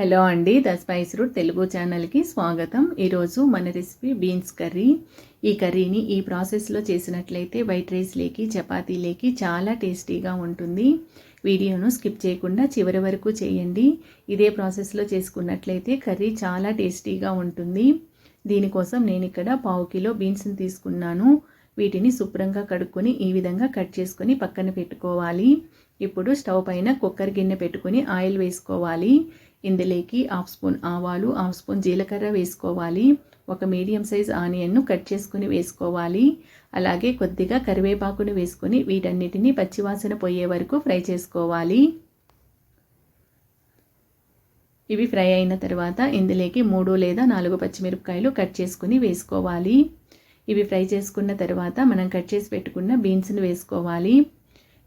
Hello అండి the spice route Telugu ఛానల్కి స్వాగతం. ఈరోజు మన రెసిపీ బీన్స్ కర్రీ. ఈ కర్రీని ఈ ప్రాసెస్లో చేసినట్లయితే వైట్ రైస్లేకి చపాతీలేకి చాలా టేస్టీగా ఉంటుంది. వీడియోను స్కిప్ చేయకుండా చివరి వరకు చేయండి. ఇదే ప్రాసెస్లో చేసుకున్నట్లయితే కర్రీ చాలా టేస్టీగా ఉంటుంది. దీనికోసం నేను ఇక్కడ పావు కిలో బీన్స్ని తీసుకున్నాను. వీటిని శుభ్రంగా కడుక్కొని ఈ విధంగా కట్ చేసుకొని పక్కన పెట్టుకోవాలి. ఇప్పుడు స్టవ్ పైన కుక్కర్ గిన్నె పెట్టుకొని ఆయిల్ వేసుకోవాలి. ఇందులోకి హాఫ్ స్పూన్ ఆవాలు హాఫ్ స్పూన్ జీలకర్ర వేసుకోవాలి. ఒక మీడియం సైజ్ ఆనియన్ను కట్ చేసుకుని వేసుకోవాలి. అలాగే కొద్దిగా కరివేపాకును వేసుకొని వీటన్నిటిని పచ్చివాసన పోయే వరకు ఫ్రై చేసుకోవాలి. ఇవి ఫ్రై అయిన తర్వాత ఇందులోకి మూడు లేదా నాలుగు పచ్చిమిరపకాయలు కట్ చేసుకుని వేసుకోవాలి. ఇవి ఫ్రై చేసుకున్న తర్వాత మనం కట్ చేసి పెట్టుకున్న బీన్స్ను వేసుకోవాలి.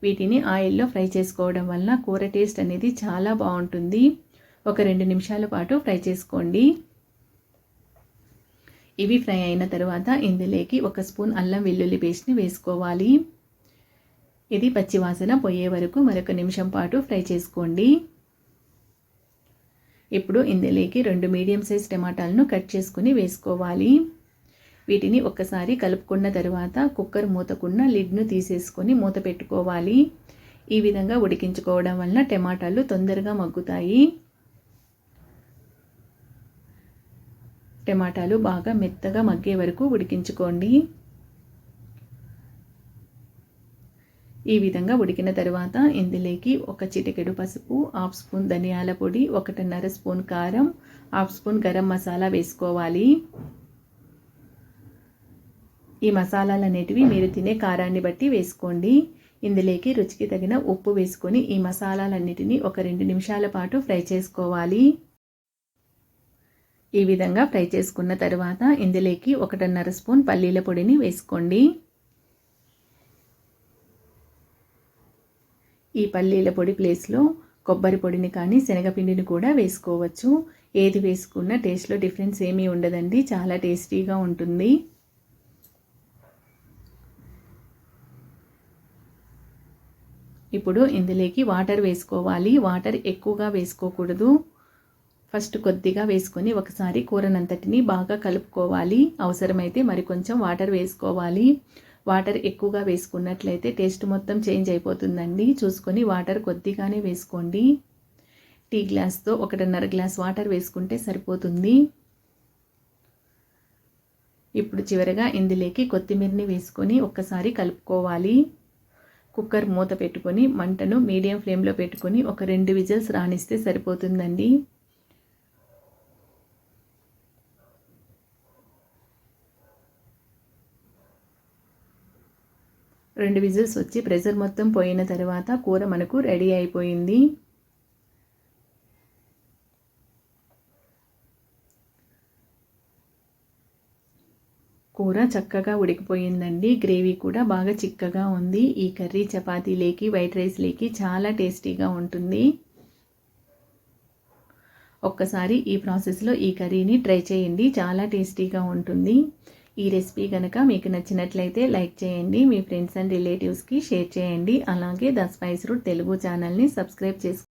వీటిని ఆయిల్లో ఫ్రై చేసుకోవడం వల్ల కూర టేస్ట్ అనేది చాలా బాగుంటుంది. ఒక రెండు నిమిషాల పాటు ఫ్రై చేసుకోండి. ఇవి ఫ్రై అయిన తర్వాత ఇందులోకి ఒక స్పూన్ అల్లం వెల్లుల్లి పేస్ట్ని వేసుకోవాలి. ఇది పచ్చివాసన పోయే వరకు మరొక నిమిషం పాటు ఫ్రై చేసుకోండి. ఇప్పుడు ఇందులోకి రెండు మీడియం సైజ్ టమాటాలను కట్ చేసుకుని వేసుకోవాలి. వీటిని ఒక్కసారి కలుపుకున్న తర్వాత కుక్కర్ మూతకున్న లిడ్ను తీసేసుకొని మూత పెట్టుకోవాలి. ఈ విధంగా ఉడికించుకోవడం వలన టమాటాలు తొందరగా మగ్గుతాయి. టమాటాలు బాగా మెత్తగా మగ్గే వరకు ఉడికించుకోండి. ఈ విధంగా ఉడికిన తర్వాత ఇందులోకి ఒక చిటికెడు పసుపు హాఫ్ స్పూన్ ధనియాల పొడి ఒకటిన్నర స్పూన్ కారం హాఫ్ స్పూన్ గరం మసాలా వేసుకోవాలి. ఈ మసాలాలు అనేటివి మీరు తినే కారాన్ని బట్టి వేసుకోండి. ఇందులోకి రుచికి తగిన ఉప్పు వేసుకొని ఈ మసాలాలన్నిటినీ ఒక రెండు నిమిషాల పాటు ఫ్రై చేసుకోవాలి. ఈ విధంగా ఫ్రై చేసుకున్న తర్వాత ఇందులోకి ఒకటిన్నర స్పూన్ పల్లీల పొడిని వేసుకోండి. ఈ పల్లీల పొడి ప్లేస్లో కొబ్బరి పొడిని కానీ శనగపిండిని కూడా వేసుకోవచ్చు. ఏది వేసుకున్న టేస్ట్లో డిఫరెన్స్ ఏమీ ఉండదండి. చాలా టేస్టీగా ఉంటుంది. ఇప్పుడు ఇందులోకి వాటర్ వేసుకోవాలి. వాటర్ ఎక్కువగా వేసుకోకూడదు. ఫస్ట్ కొద్దిగా వేసుకొని ఒకసారి కూరనంతటిని బాగా కలుపుకోవాలి. అవసరమైతే మరి కొంచెం వాటర్ వేసుకోవాలి. వాటర్ ఎక్కువగా వేసుకున్నట్లయితే టేస్ట్ మొత్తం చేంజ్ అయిపోతుందండి. చూసుకొని వాటర్ కొద్దిగానే వేసుకోండి. టీ గ్లాస్తో ఒకటిన్నర గ్లాస్ వాటర్ వేసుకుంటే సరిపోతుంది. ఇప్పుడు చివరగా ఇందులోకి కొత్తిమీరని వేసుకొని ఒక్కసారి కలుపుకోవాలి. కుక్కర్ మూత పెట్టుకొని మంటను మీడియం ఫ్లేమ్లో పెట్టుకొని ఒక రెండు విజిల్స్ రాణిస్తే సరిపోతుందండి. రెండు విజిల్స్ వచ్చి ప్రెషర్ మొత్తం పోయిన తర్వాత కూర మనకు రెడీ అయిపోయింది. కూర చక్కగా ఉడికిపోయిందండి. గ్రేవీ కూడా బాగా చిక్కగా ఉంది. ఈ కర్రీ చపాతీలేకి వైట్ రైస్ లేకి చాలా టేస్టీగా ఉంటుంది. ఒక్కసారి ఈ ప్రాసెస్లో ఈ కర్రీని ట్రై చేయండి. చాలా టేస్టీగా ఉంటుంది. ఈ రెసిపీ కనుక మీకు నచ్చినట్లయితే లైక్ చేయండి. మీ ఫ్రెండ్స్ అండ్ రిలేటివ్స్కి షేర్ చేయండి. అలాగే ద స్పైస్ రూట్ తెలుగు ఛానల్ని సబ్స్క్రైబ్ చేసుకోండి